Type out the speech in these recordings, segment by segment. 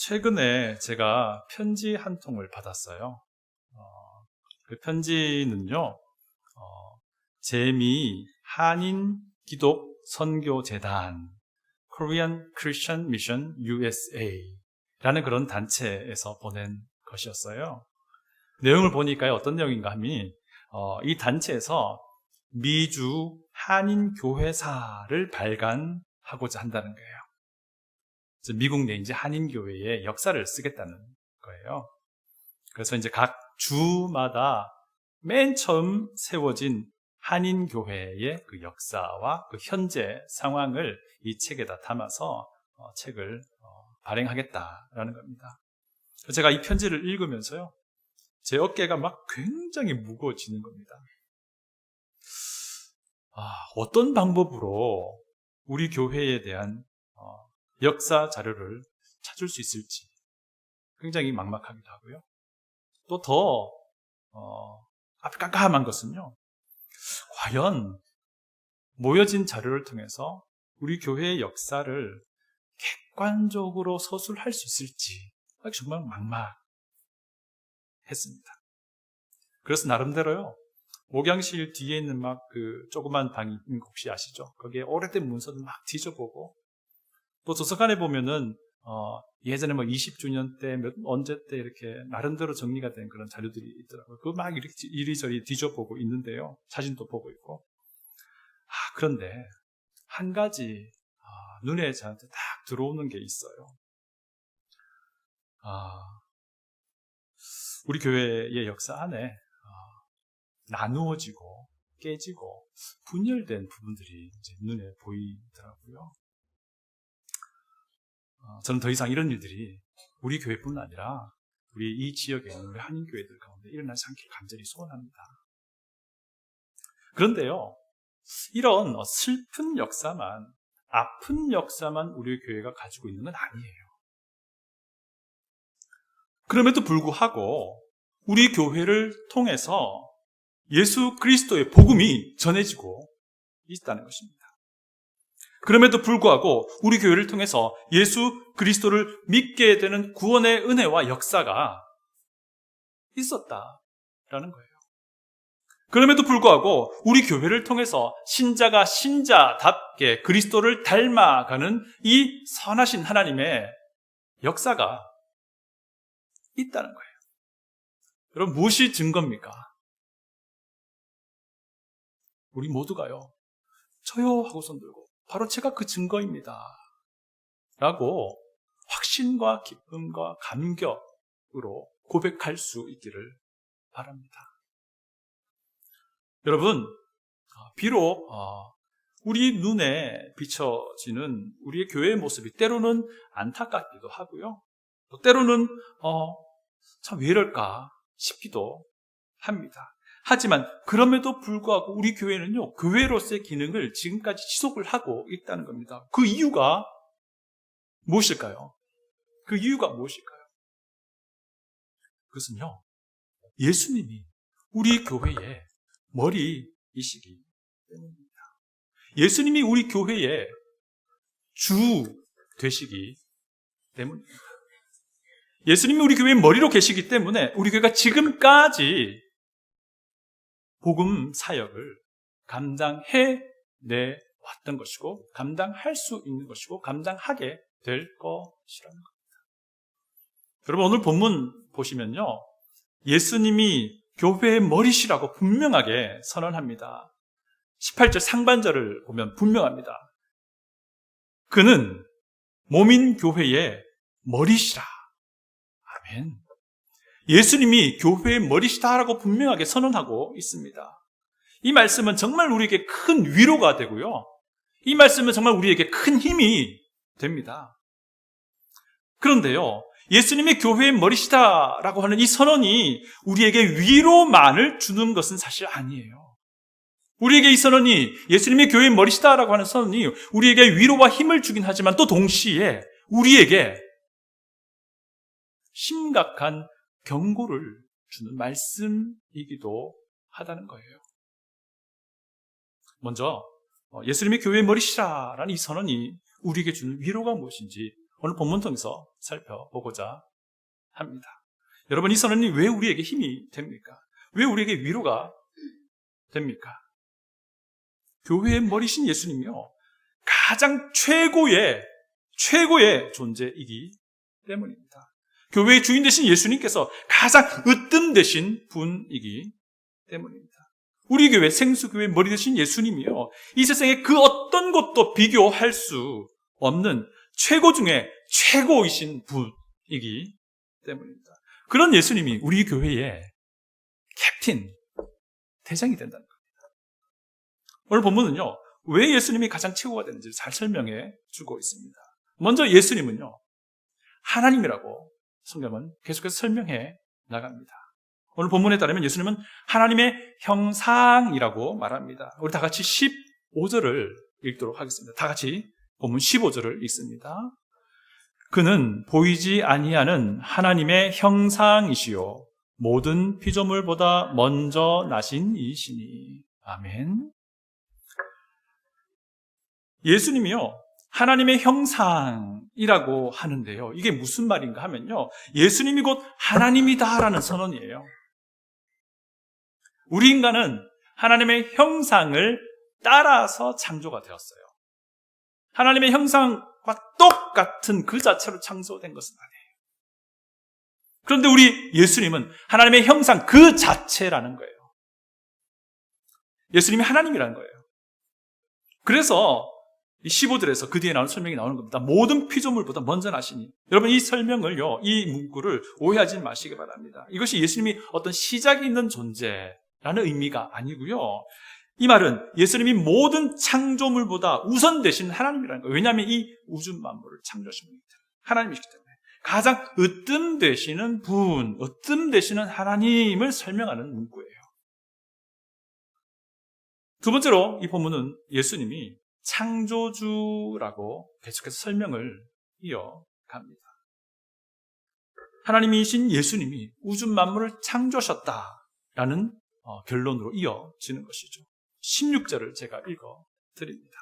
최근에 제가 편지 한 통을 받았어요. 어, 그 편지는요, 어, 재미 한인 기독 선교 재단 Korean Christian Mission USA 라는 그런 단체에서 보낸 것이었어요. 내용을 보니까 어떤 내용인가 하면 어, 이 단체에서 미주 한인 교회사를 발간하고자 한다는 거예요. 미국 내 이제 한인 교회의 역사를 쓰겠다는 거예요. 그래서 이제 각 주마다 맨 처음 세워진 한인 교회의 그 역사와 그 현재 상황을 이 책에다 담아서 어, 책을 어, 발행하겠다라는 겁니다. 제가 이 편지를 읽으면서요, 제 어깨가 막 굉장히 무거워지는 겁니다. 아, 어떤 방법으로 우리 교회에 대한 어, 역사 자료를 찾을 수 있을지 굉장히 막막하기도 하고요. 또 더, 어, 앞이 깜깜한 것은요, 과연 모여진 자료를 통해서 우리 교회의 역사를 객관적으로 서술할 수 있을지 정말 막막했습니다. 그래서 나름대로요, 목양실 뒤에 있는 막 그 조그만 방이 혹시 아시죠? 거기에 오래된 문서들 막 뒤져보고 또 도서관에 보면은 어, 예전에 뭐 20주년 때, 몇, 언제 때 이렇게 나름대로 정리가 된 그런 자료들이 있더라고요. 그거 막 이렇게 이리저리 뒤져보고 있는데요. 사진도 보고 있고. 아, 그런데 한 가지 아, 눈에 저한테 딱 들어오는 게 있어요. 아, 우리 교회의 역사 안에 아, 나누어지고 깨지고 분열된 부분들이 이제 눈에 보이더라고요. 어, 저는 더 이상 이런 일들이 우리 교회뿐 아니라 우리 이 지역에 있는 우리 한인 교회들 가운데 일어나지 않길 간절히 소원합니다. 그런데요, 이런 슬픈 역사만, 아픈 역사만 우리 교회가 가지고 있는 건 아니에요. 그럼에도 불구하고 우리 교회를 통해서 예수 그리스도의 복음이 전해지고 있다는 것입니다. 그럼에도 불구하고 우리 교회를 통해서 예수 그리스도를 믿게 되는 구원의 은혜와 역사가 있었다라는 거예요. 그럼에도 불구하고 우리 교회를 통해서 신자가 신자답게 그리스도를 닮아가는 이 선하신 하나님의 역사가 있다는 거예요. 여러분, 무엇이 증거입니까? 우리 모두가요, 저요 하고 손 들고, 바로 제가 그 증거입니다. 라고 확신과 기쁨과 감격으로 고백할 수 있기를 바랍니다. 여러분, 어, 비록 어, 우리 눈에 비춰지는 우리의 교회의 모습이 때로는 안타깝기도 하고요. 때로는 어, 참 왜 이럴까 싶기도 합니다. 하지만 그럼에도 불구하고 우리 교회는요, 교회로서의 기능을 지금까지 지속을 하고 있다는 겁니다. 그 이유가 무엇일까요? 그 이유가 무엇일까요? 그것은요, 예수님이 우리 교회의 머리이시기 때문입니다. 예수님이 우리 교회의 주 되시기 때문입니다. 예수님이 우리 교회의 머리로 계시기 때문에 우리 교회가 지금까지 복음 사역을 감당해 내 왔던 것이고 감당할 수 있는 것이고 감당하게 될 것이라는 겁니다. 여러분 오늘 본문 보시면요. 예수님이 교회의 머리시라고 분명하게 선언합니다. 18절 상반절을 보면 분명합니다. 그는 몸인 교회의 머리시라. 아멘. 예수님이 교회의 머리시다라고 분명하게 선언하고 있습니다. 이 말씀은 정말 우리에게 큰 위로가 되고요. 이 말씀은 정말 우리에게 큰 힘이 됩니다. 그런데요, 예수님이 교회의 머리시다라고 하는 이 선언이 우리에게 위로만을 주는 것은 사실 아니에요. 우리에게 이 선언이 예수님의 교회의 머리시다라고 하는 선언이 우리에게 위로와 힘을 주긴 하지만 또 동시에 우리에게 심각한 경고를 주는 말씀이기도 하다는 거예요. 먼저 어, 예수님의 교회의 머리시라라는 이 선언이 우리에게 주는 위로가 무엇인지 오늘 본문 통해서 살펴보고자 합니다. 여러분, 이 선언이 왜 우리에게 힘이 됩니까? 왜 우리에게 위로가 됩니까? 교회의 머리신 예수님이요. 가장 최고의, 최고의 존재이기 때문입니다. 교회의 주인 되신 예수님께서 가장 으뜸 되신 분이기 때문입니다. 우리 교회, 생수교회 머리 되신 예수님이요. 이 세상에 그 어떤 것도 비교할 수 없는 최고 중에 최고이신 분이기 때문입니다. 그런 예수님이 우리 교회의 캡틴, 대장이 된다는 겁니다. 오늘 본문은요, 왜 예수님이 가장 최고가 되는지 잘 설명해 주고 있습니다. 먼저 예수님은요, 하나님이라고 성경은 계속해서 설명해 나갑니다. 오늘 본문에 따르면 예수님은 하나님의 형상이라고 말합니다. 우리 다 같이 15절을 읽도록 하겠습니다. 다 같이 본문 15절을 읽습니다. 그는 보이지 아니하는 하나님의 형상이시요 모든 피조물보다 먼저 나신 이시니 아멘. 예수님이요 하나님의 형상이라고 하는데요. 이게 무슨 말인가 하면요. 예수님이 곧 하나님이다라는 선언이에요. 우리 인간은 하나님의 형상을 따라서 창조가 되었어요. 하나님의 형상과 똑같은 그 자체로 창조된 것은 아니에요. 그런데 우리 예수님은 하나님의 형상 그 자체라는 거예요. 예수님이 하나님이라는 거예요. 그래서 15절에서 그 뒤에 나오는 설명이 나오는 겁니다. 모든 피조물보다 먼저 나시니. 여러분 이 설명을요, 이 문구를 오해하지 마시기 바랍니다. 이것이 예수님이 어떤 시작이 있는 존재라는 의미가 아니고요. 이 말은 예수님이 모든 창조물보다 우선 되신 하나님이라는 거예요. 왜냐하면 이 우주 만물을 창조하신 때문에. 하나님이시기 때문에. 가장 으뜸 되시는 분, 으뜸 되시는 하나님을 설명하는 문구예요. 두 번째로 이 본문은 예수님이 창조주라고 계속해서 설명을 이어갑니다. 하나님이신 예수님이 우주 만물을 창조하셨다라는 어, 결론으로 이어지는 것이죠. 16절을 제가 읽어 드립니다.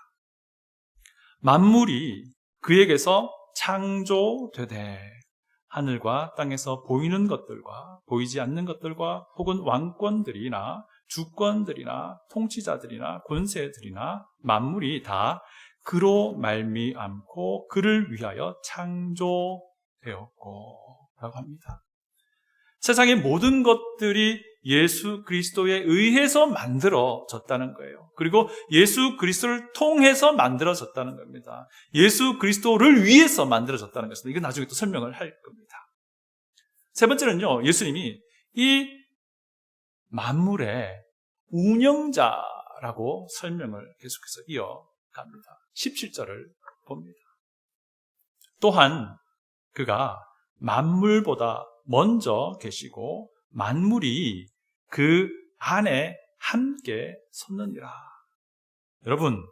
만물이 그에게서 창조되되 하늘과 땅에서 보이는 것들과 보이지 않는 것들과 혹은 왕권들이나 주권들이나 통치자들이나 권세들이나 만물이 다 그로 말미암고 그를 위하여 창조되었고 라고 합니다. 세상의 모든 것들이 예수 그리스도에 의해서 만들어졌다는 거예요. 그리고 예수 그리스도를 통해서 만들어졌다는 겁니다. 예수 그리스도를 위해서 만들어졌다는 것입니다. 이건 나중에 또 설명을 할 겁니다. 세 번째는요, 예수님이 이 만물의 운영자라고 설명을 계속해서 이어갑니다. 17절을 봅니다. 또한 그가 만물보다 먼저 계시고 만물이 그 안에 함께 섰느니라. 여러분,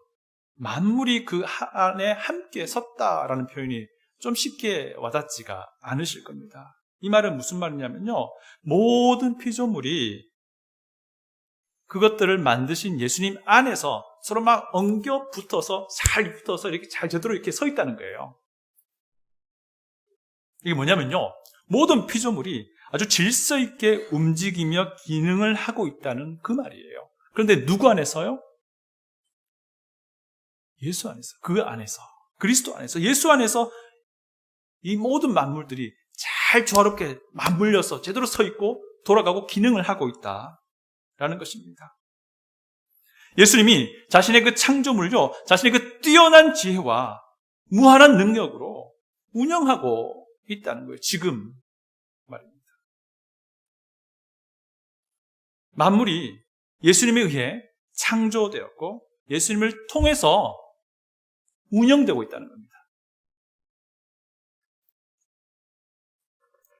만물이 그 안에 함께 섰다라는 표현이 좀 쉽게 와닿지가 않으실 겁니다. 이 말은 무슨 말이냐면요. 모든 피조물이 그것들을 만드신 예수님 안에서 서로 막 엉겨 붙어서 잘 붙어서 이렇게 잘 제대로 이렇게 서 있다는 거예요. 이게 뭐냐면요. 모든 피조물이 아주 질서 있게 움직이며 기능을 하고 있다는 그 말이에요. 그런데 누구 안에서요? 예수 안에서, 그 안에서, 그리스도 안에서, 예수 안에서 이 모든 만물들이 잘 조화롭게 맞물려서 제대로 서 있고 돌아가고 기능을 하고 있다 라는 것입니다. 예수님이 자신의 그 창조물요, 자신의 그 뛰어난 지혜와 무한한 능력으로 운영하고 있다는 거예요. 지금 말입니다. 만물이 예수님에 의해 창조되었고 예수님을 통해서 운영되고 있다는 겁니다.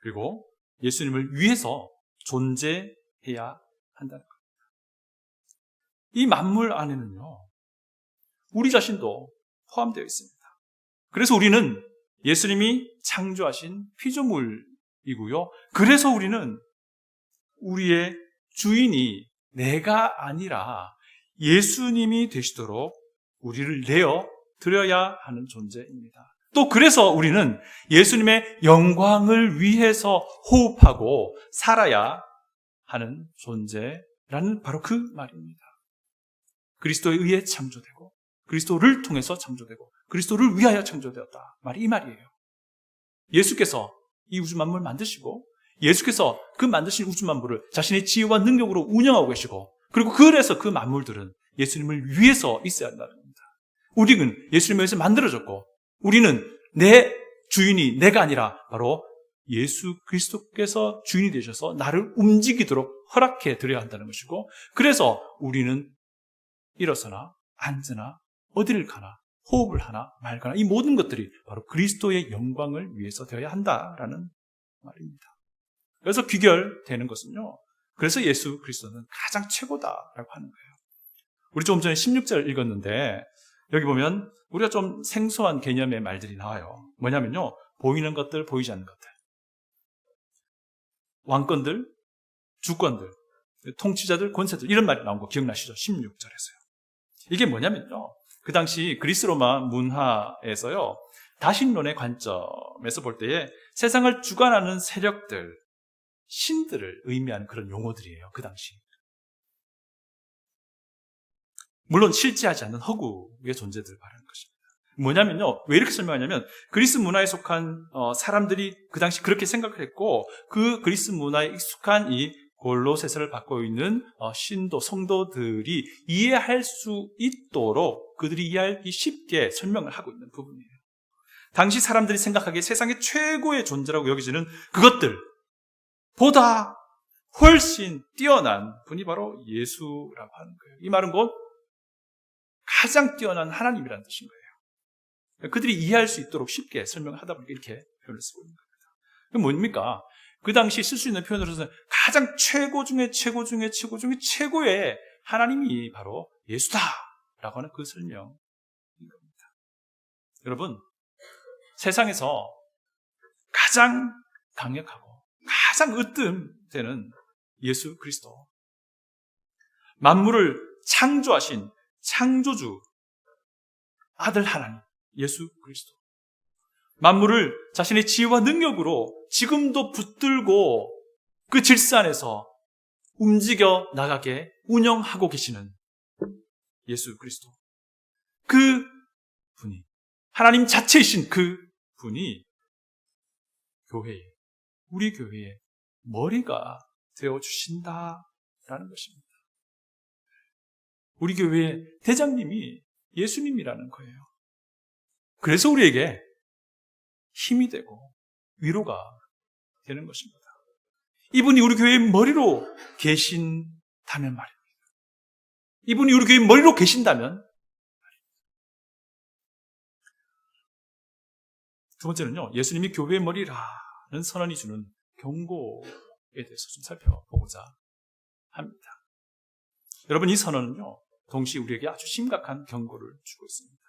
그리고 예수님을 위해서 존재해야 한다는 겁니다. 이 만물 안에는요, 우리 자신도 포함되어 있습니다. 그래서 우리는 예수님이 창조하신 피조물이고요. 그래서 우리는 우리의 주인이 내가 아니라 예수님이 되시도록 우리를 내어 드려야 하는 존재입니다. 또 그래서 우리는 예수님의 영광을 위해서 호흡하고 살아야 하는 존재라는 바로 그 말입니다. 그리스도에 의해 창조되고 그리스도를 통해서 창조되고 그리스도를 위하여 창조되었다. 말이 이 말이에요. 예수께서 이 우주 만물을 만드시고 예수께서 그 만드신 우주 만물을 자신의 지혜와 능력으로 운영하고 계시고 그리고 그래서 그 만물들은 예수님을 위해서 있어야 한다는 겁니다. 우리는 예수님을 위해서 만들어졌고 우리는 내 주인이 내가 아니라 바로 예수 그리스도께서 주인이 되셔서 나를 움직이도록 허락해 드려야 한다는 것이고 그래서 우리는 일어서나 앉으나 어디를 가나 호흡을 하나 말거나 이 모든 것들이 바로 그리스도의 영광을 위해서 되어야 한다라는 말입니다. 그래서 귀결되는 것은요. 그래서 예수 그리스도는 가장 최고다라고 하는 거예요. 우리 조금 전에 16절 읽었는데 여기 보면 우리가 좀 생소한 개념의 말들이 나와요. 뭐냐면요. 보이는 것들, 보이지 않는 것들. 왕권들, 주권들, 통치자들, 권세들 이런 말이 나온 거 기억나시죠? 16절에서요. 이게 뭐냐면요. 그 당시 그리스 로마 문화에서요. 다신론의 관점에서 볼 때에 세상을 주관하는 세력들, 신들을 의미하는 그런 용어들이에요. 그 당시. 물론 실제하지 않는 허구의 존재들을 말하는 것입니다. 뭐냐면요. 왜 이렇게 설명하냐면 그리스 문화에 속한 어, 사람들이 그 당시 그렇게 생각을 했고 그 그리스 문화에 익숙한 이 골로세서를 받고 있는 어, 신도 성도들이 이해할 수 있도록 그들이 이해하기 쉽게 설명을 하고 있는 부분이에요. 당시 사람들이 생각하기에 세상의 최고의 존재라고 여기지는 그것들 보다 훨씬 뛰어난 분이 바로 예수라고 하는 거예요. 이 말은 곧 가장 뛰어난 하나님이라는 뜻인 거예요. 그들이 이해할 수 있도록 쉽게 설명을 하다 보니까 이렇게 표현을 쓰고 있는 겁니다. 그럼 뭡니까? 그 당시 쓸 수 있는 표현으로서는 가장 최고 중에 최고 중에 최고 중에 최고의 하나님이 바로 예수다라고 하는 그 설명인 겁니다. 여러분, 세상에서 가장 강력하고 가장 으뜸되는 예수 그리스도. 만물을 창조하신 창조주, 아들 하나님, 예수 그리스도. 만물을 자신의 지혜와 능력으로 지금도 붙들고 그 질서 안에서 움직여 나가게 운영하고 계시는 예수 그리스도. 그 분이, 하나님 자체이신 그 분이 교회에, 우리 교회의 머리가 되어 주신다라는 것입니다. 우리 교회의 대장님이 예수님이라는 거예요. 그래서 우리에게 힘이 되고 위로가 되는 것입니다. 이분이 우리 교회의 머리로 계신다면 말입니다. 이분이 우리 교회의 머리로 계신다면 두 번째는요, 예수님이 교회의 머리라는 선언이 주는 경고에 대해서 좀 살펴보고자 합니다. 여러분, 이 선언은요, 동시에 우리에게 아주 심각한 경고를 주고 있습니다.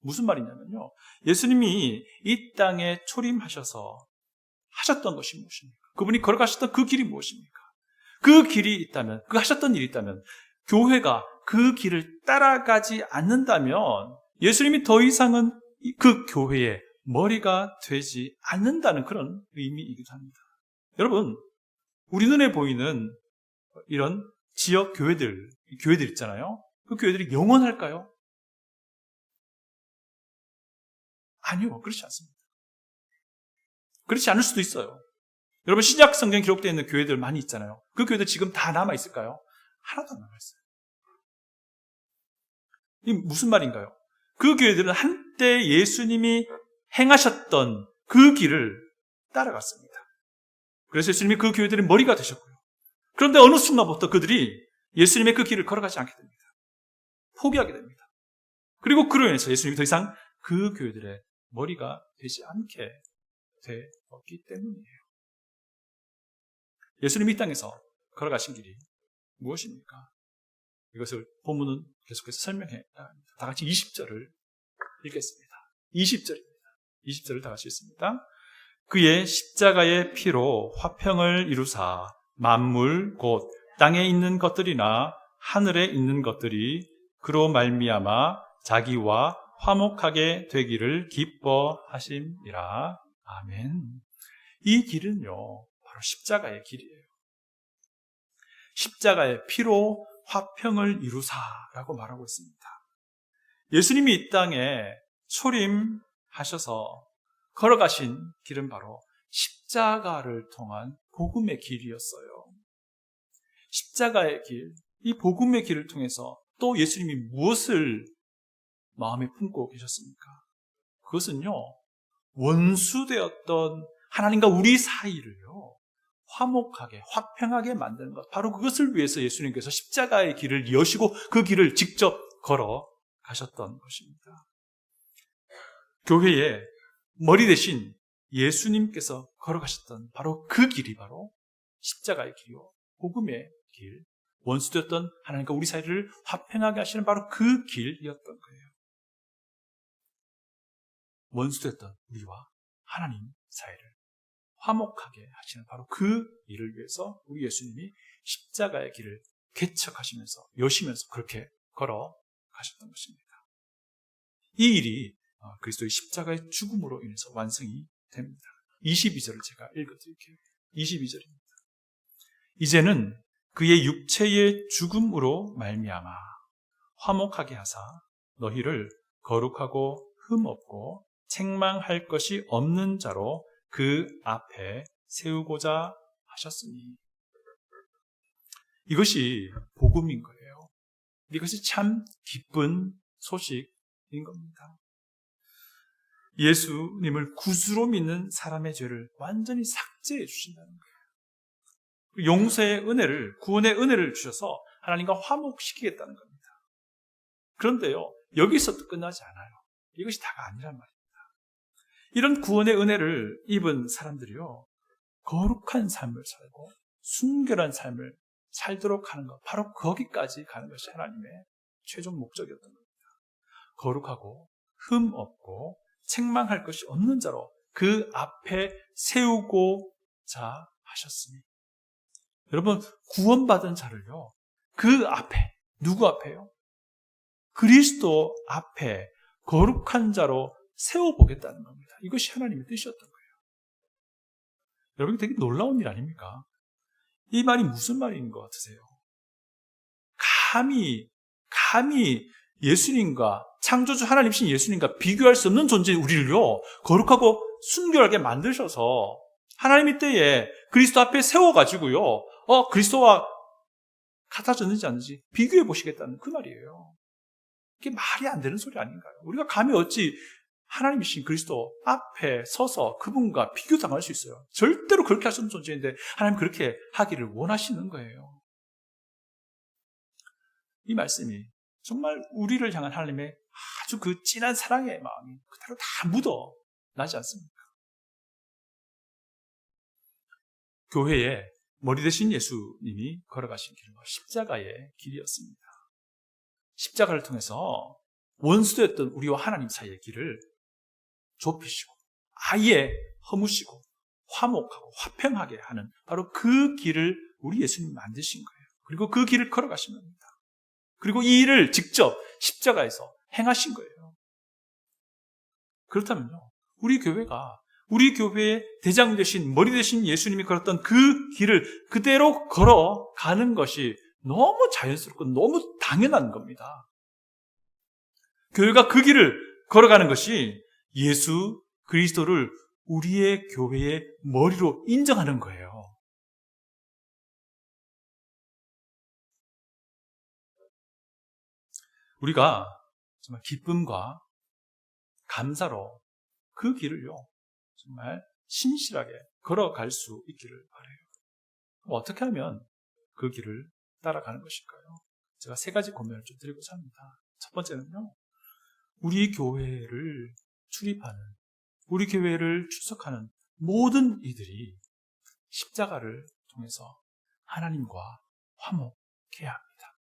무슨 말이냐면요. 예수님이 이 땅에 초림하셔서 하셨던 것이 무엇입니까? 그분이 걸어가셨던 그 길이 무엇입니까? 그 길이 있다면, 그 하셨던 일이 있다면, 교회가 그 길을 따라가지 않는다면, 예수님이 더 이상은 그 교회의 머리가 되지 않는다는 그런 의미이기도 합니다. 여러분, 우리 눈에 보이는 이런 지역 교회들, 교회들 있잖아요. 그 교회들이 영원할까요? 아니요, 그렇지 않습니다. 그렇지 않을 수도 있어요. 여러분, 신약 성경 기록되어 있는 교회들 많이 있잖아요. 그 교회들 지금 다 남아있을까요? 하나도 안 남아있어요. 이 무슨 말인가요? 그 교회들은 한때 예수님이 행하셨던 그 길을 따라갔습니다. 그래서 예수님이 그 교회들의 머리가 되셨고요. 그런데 어느 순간부터 그들이 예수님의 그 길을 걸어가지 않게 됩니다. 포기하게 됩니다. 그리고 그로 인해서 예수님이 더 이상 그 교회들의 머리가 되지 않게 되었기 때문이에요. 예수님이 이 땅에서 걸어가신 길이 무엇입니까? 이것을 본문은 계속해서 설명해 다 같이 20절을 읽겠습니다. 20절입니다. 20절을 다 같이 읽습니다. 그의 십자가의 피로 화평을 이루사 만물 곧 땅에 있는 것들이나 하늘에 있는 것들이 그로 말미암아 자기와 화목하게 되기를 기뻐하심이라. 아멘. 이 길은요, 바로 십자가의 길이에요. 십자가의 피로 화평을 이루사라고 말하고 있습니다. 예수님이 이 땅에 초림하셔서 걸어가신 길은 바로 십자가를 통한 복음의 길이었어요. 십자가의 길, 이 복음의 길을 통해서 또 예수님이 무엇을 마음에 품고 계셨습니까? 그것은요, 원수되었던 하나님과 우리 사이를요, 화목하게, 화평하게 만드는 것. 바로 그것을 위해서 예수님께서 십자가의 길을 여시고 그 길을 직접 걸어 가셨던 것입니다. 교회에 머리 대신 예수님께서 걸어가셨던 바로 그 길이 바로 십자가의 길이요. 복음의 길. 원수되었던 하나님과 우리 사이를 화평하게 하시는 바로 그 길이었던 거예요. 원수되었던 우리와 하나님 사이를 화목하게 하시는 바로 그 일을 위해서 우리 예수님이 십자가의 길을 개척하시면서 여시면서 그렇게 걸어 가셨던 것입니다. 이 일이 어, 그리스도의 십자가의 죽음으로 인해서 완성이 됩니다. 22절을 제가 읽어드릴게요. 22절입니다. 이제는 그의 육체의 죽음으로 말미암아 화목하게 하사 너희를 거룩하고 흠없고 책망할 것이 없는 자로 그 앞에 세우고자 하셨으니 이것이 복음인 거예요. 이것이 참 기쁜 소식인 겁니다. 예수님을 구주로 믿는 사람의 죄를 완전히 삭제해 주신다는 거예요. 용서의 은혜를, 구원의 은혜를 주셔서 하나님과 화목시키겠다는 겁니다. 그런데요, 여기서 끝나지 않아요. 이것이 다가 아니란 말입니다. 이런 구원의 은혜를 입은 사람들이요, 거룩한 삶을 살고 순결한 삶을 살도록 하는 것, 바로 거기까지 가는 것이 하나님의 최종 목적이었던 겁니다. 거룩하고 흠 없고 책망할 것이 없는 자로 그 앞에 세우고 자 하셨으니. 여러분, 구원받은 자를요, 그 앞에, 누구 앞에요? 그리스도 앞에 거룩한 자로 세워 보겠다는 겁니다. 이것이 하나님의 뜻이었던 거예요. 여러분, 되게 놀라운 일 아닙니까? 이 말이 무슨 말인 것 같으세요? 감히, 감히 예수님과 창조주 하나님신 예수님과 비교할 수 없는 존재인 우리를요, 거룩하고 순결하게 만드셔서 하나님의 때에 그리스도 앞에 세워가지고요, 어, 그리스도와 같아졌는지 않는지 비교해 보시겠다는 그 말이에요. 이게 말이 안 되는 소리 아닌가요? 우리가 감히 어찌 하나님이신 그리스도 앞에 서서 그분과 비교당할 수 있어요. 절대로 그렇게 할 수 없는 존재인데 하나님 그렇게 하기를 원하시는 거예요. 이 말씀이 정말 우리를 향한 하나님의 아주 그 진한 사랑의 마음이 그대로 다 묻어 나지 않습니까? 교회에 머리 대신 예수님이 걸어가신 길은 십자가의 길이었습니다. 십자가를 통해서 원수되었던 우리와 하나님 사이의 길을 좁히시고 아예 허무시고 화목하고 화평하게 하는 바로 그 길을 우리 예수님이 만드신 거예요. 그리고 그 길을 걸어가신 겁니다. 그리고 이 일을 직접 십자가에서 행하신 거예요. 그렇다면요, 우리 교회가 우리 교회의 대장 되신 머리 되신 예수님이 걸었던 그 길을 그대로 걸어가는 것이 너무 자연스럽고 너무 당연한 겁니다. 교회가 그 길을 걸어가는 것이 예수 그리스도를 우리의 교회의 머리로 인정하는 거예요. 우리가 정말 기쁨과 감사로 그 길을요, 정말 신실하게 걸어갈 수 있기를 바래요. 어떻게 하면 그 길을 따라가는 것일까요? 제가 세 가지 고민을 좀 드리고자 합니다. 첫 번째는요, 우리 교회를 출입하는, 우리 교회를 출석하는 모든 이들이 십자가를 통해서 하나님과 화목해야 합니다.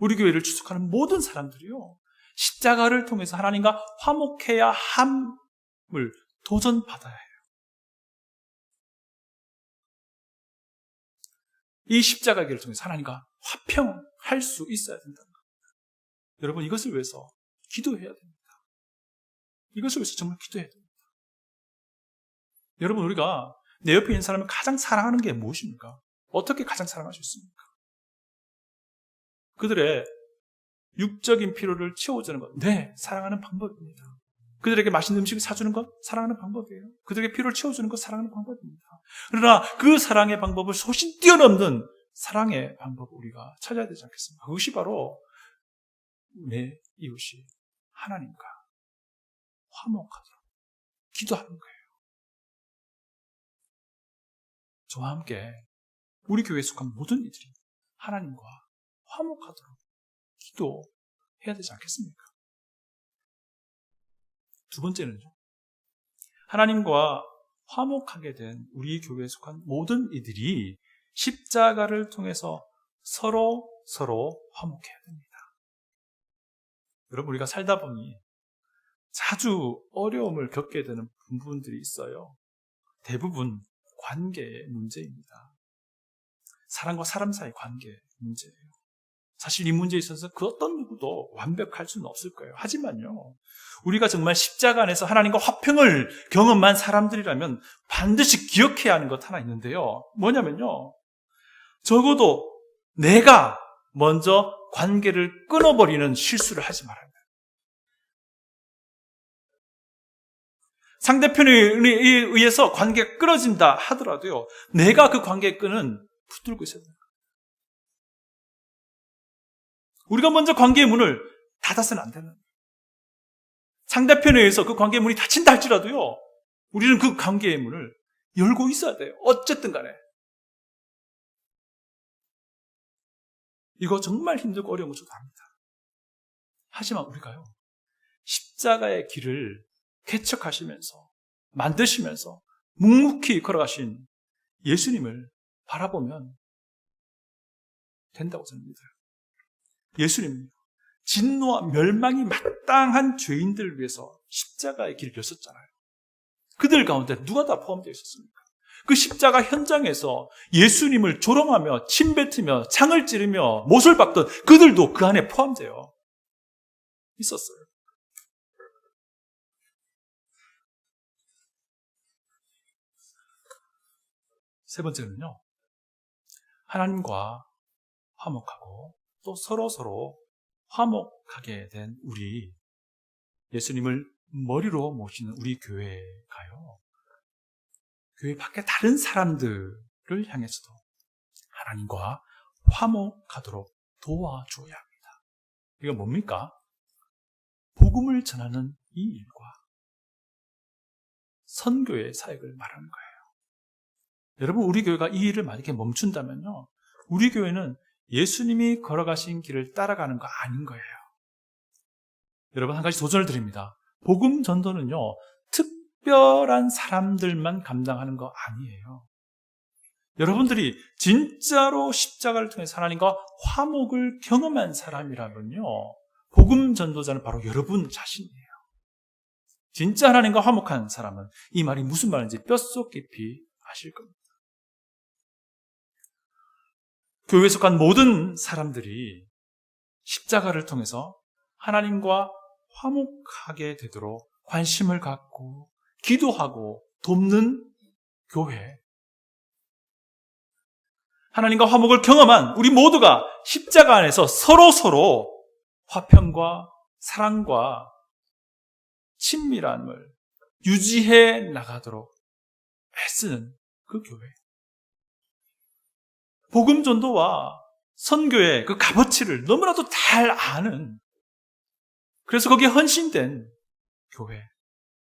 우리 교회를 출석하는 모든 사람들이요. 십자가를 통해서 하나님과 화목해야 함을 도전받아야 해요. 이 십자가 길을 통해서 하나님과 화평할 수 있어야 된다는 겁니다. 여러분 이것을 위해서 기도해야 됩니다. 이것을 위해서 정말 기도해야 됩니다. 여러분, 우리가 내 옆에 있는 사람을 가장 사랑하는 게 무엇입니까? 어떻게 가장 사랑할 수 있습니까? 그들의 육적인 필요를 채워주는 것. 네, 사랑하는 방법입니다. 그들에게 맛있는 음식을 사주는 것, 사랑하는 방법이에요. 그들에게 필요를 채워주는 것, 사랑하는 방법입니다. 그러나 그 사랑의 방법을 소신 뛰어넘는 사랑의 방법을 우리가 찾아야 되지 않겠습니까? 그것이 바로 내 이웃이 하나님과 화목하도록 기도하는 거예요. 저와 함께 우리 교회에 속한 모든 이들이 하나님과 화목하도록 기도해야 되지 않겠습니까? 두 번째는요. 하나님과 화목하게 된 우리 교회에 속한 모든 이들이 십자가를 통해서 서로 서로 화목해야 됩니다. 여러분 우리가 살다 보니 자주 어려움을 겪게 되는 부분들이 있어요. 대부분 관계의 문제입니다. 사람과 사람 사이 관계의 문제예요. 사실 이 문제에 있어서 그 어떤 누구도 완벽할 수는 없을 거예요. 하지만요, 우리가 정말 십자가 안에서 하나님과 화평을 경험한 사람들이라면 반드시 기억해야 하는 것 하나 있는데요. 뭐냐면요, 적어도 내가 먼저 관계를 끊어버리는 실수를 하지 말아야 돼요. 상대편에 의해서 관계가 끊어진다 하더라도요, 내가 그 관계의 끈은 붙들고 있어야 돼요. 우리가 먼저 관계의 문을 닫아서는 안 되는. 상대편에 의해서 그 관계의 문이 닫힌다 할지라도요, 우리는 그 관계의 문을 열고 있어야 돼요. 어쨌든 간에. 이거 정말 힘들고 어려운 거 저도 압니다. 하지만 우리가요, 십자가의 길을 개척하시면서, 만드시면서, 묵묵히 걸어가신 예수님을 바라보면 된다고 저는 믿어요. 예수님은요, 진노와 멸망이 마땅한 죄인들을 위해서 십자가의 길을 였었잖아요. 그들 가운데 누가 다 포함되어 있었습니까? 그 십자가 현장에서 예수님을 조롱하며 침뱉으며 창을 찌르며 못을 박던 그들도 그 안에 포함되어 있었어요. 세 번째는요, 하나님과 화목하고 또 서로 서로 화목하게 된 우리 예수님을 머리로 모시는 우리 교회가요. 교회 밖에 다른 사람들을 향해서도 하나님과 화목하도록 도와줘야 합니다. 이거 뭡니까? 복음을 전하는 이 일과 선교의 사역을 말하는 거예요. 여러분, 우리 교회가 이 일을 만약에 멈춘다면요. 우리 교회는 예수님이 걸어가신 길을 따라가는 거 아닌 거예요. 여러분, 한 가지 도전을 드립니다. 복음 전도는요, 특별한 사람들만 감당하는 거 아니에요. 여러분들이 진짜로 십자가를 통해서 하나님과 화목을 경험한 사람이라면요, 복음 전도자는 바로 여러분 자신이에요. 진짜 하나님과 화목한 사람은 이 말이 무슨 말인지 뼛속 깊이 아실 겁니다. 교회에 속한 모든 사람들이 십자가를 통해서 하나님과 화목하게 되도록 관심을 갖고 기도하고 돕는 교회. 하나님과 화목을 경험한 우리 모두가 십자가 안에서 서로 서로 화평과 사랑과 친밀함을 유지해 나가도록 애쓰는 그 교회. 복음 전도와 선교의 그 값어치를 너무나도 잘 아는 그래서 거기에 헌신된 교회.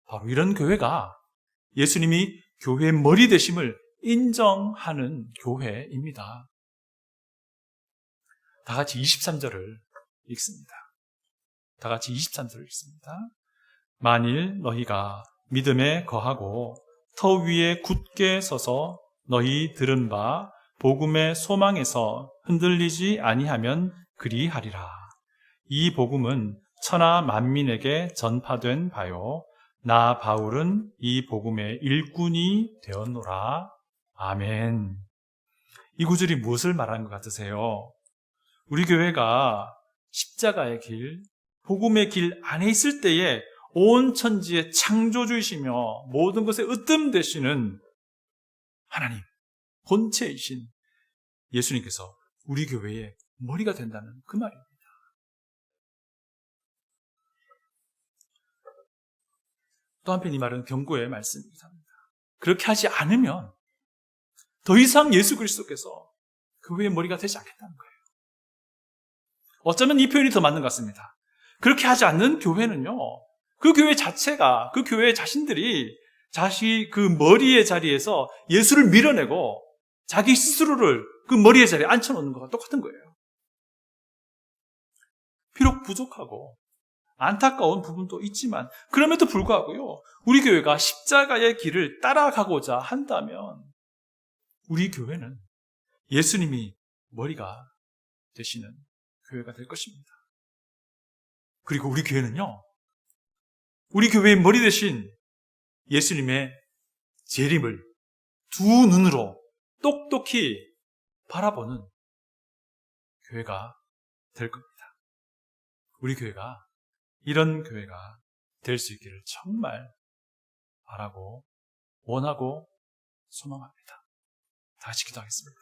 바로 이런 교회가 예수님이 교회의 머리 되심을 인정하는 교회입니다. 다 같이 23절을 읽습니다. 다 같이 23절을 읽습니다. 만일 너희가 믿음에 거하고 터 위에 굳게 서서 너희 들은 바 복음의 소망에서 흔들리지 아니하면 그리하리라. 이 복음은 천하 만민에게 전파된 바요. 나 바울은 이 복음의 일꾼이 되었노라. 아멘. 이 구절이 무엇을 말하는 것 같으세요? 우리 교회가 십자가의 길, 복음의 길 안에 있을 때에 온 천지의 창조주이시며 모든 것에 으뜸 되시는 하나님, 본체이신 예수님께서 우리 교회의 머리가 된다는 그 말입니다. 또 한편 이 말은 경고의 말씀입니다. 그렇게 하지 않으면 더 이상 예수 그리스도께서 교회의 머리가 되지 않겠다는 거예요. 어쩌면 이 표현이 더 맞는 것 같습니다. 그렇게 하지 않는 교회는요, 그 교회 자체가, 그 교회 자신들이 자기 그 머리의 자리에서 예수를 밀어내고 자기 스스로를 그 머리의 자리에 앉혀놓는 것과 똑같은 거예요. 비록 부족하고 안타까운 부분도 있지만 그럼에도 불구하고요. 우리 교회가 십자가의 길을 따라가고자 한다면 우리 교회는 예수님이 머리가 되시는 교회가 될 것입니다. 그리고 우리 교회는요. 우리 교회의 머리 대신 예수님의 재림을 두 눈으로 똑똑히 바라보는 교회가 될 겁니다. 우리 교회가 이런 교회가 될 수 있기를 정말 바라고 원하고 소망합니다. 다 같이 기도하겠습니다.